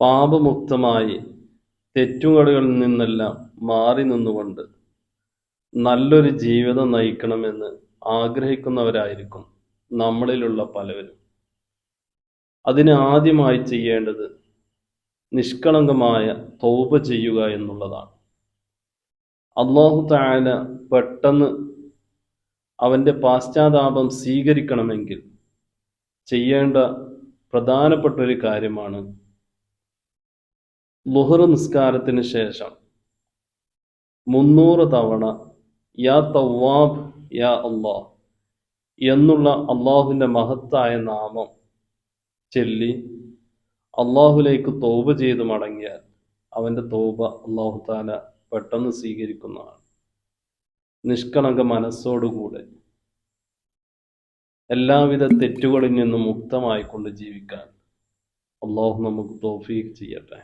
പാപമുക്തമായി തെറ്റുകളിൽ നിന്നെല്ലാം മാറി നിന്നുകൊണ്ട് നല്ലൊരു ജീവിതം നയിക്കണമെന്ന് ആഗ്രഹിക്കുന്നവരായിരിക്കും നമ്മളിലുള്ള പലവരും. അതിന് ആദ്യമായി ചെയ്യേണ്ടത് നിഷ്കളങ്കമായ തോപ ചെയ്യുക എന്നുള്ളതാണ്. അള്ളാഹു താല പെട്ടെന്ന് അവന്റെ പാശ്ചാത്താപം സ്വീകരിക്കണമെങ്കിൽ ചെയ്യേണ്ട പ്രധാനപ്പെട്ട ഒരു കാര്യമാണ് ലുഹർ നിസ്കാരത്തിന് ശേഷം മുന്നൂറ് തവണ യാ തവാബ് യാ അള്ളാഹ് എന്നുള്ള അള്ളാഹുവിന്റെ മഹത്തായ നാമം ചൊല്ലി അള്ളാഹുലേക്ക് തോപ ചെയ്ത് മടങ്ങിയാൽ അവന്റെ തോപ അള്ളാഹു താല പെട്ടെന്ന് സ്വീകരിക്കുന്നതാണ്. നിഷ്കളങ്ക മനസ്സോടുകൂടെ എല്ലാവിധ തെറ്റുകളിൽ നിന്നും മുക്തമായിക്കൊണ്ട് ജീവിക്കാൻ അള്ളാഹു നമുക്ക് തോഫീക്ക് ചെയ്യട്ടെ.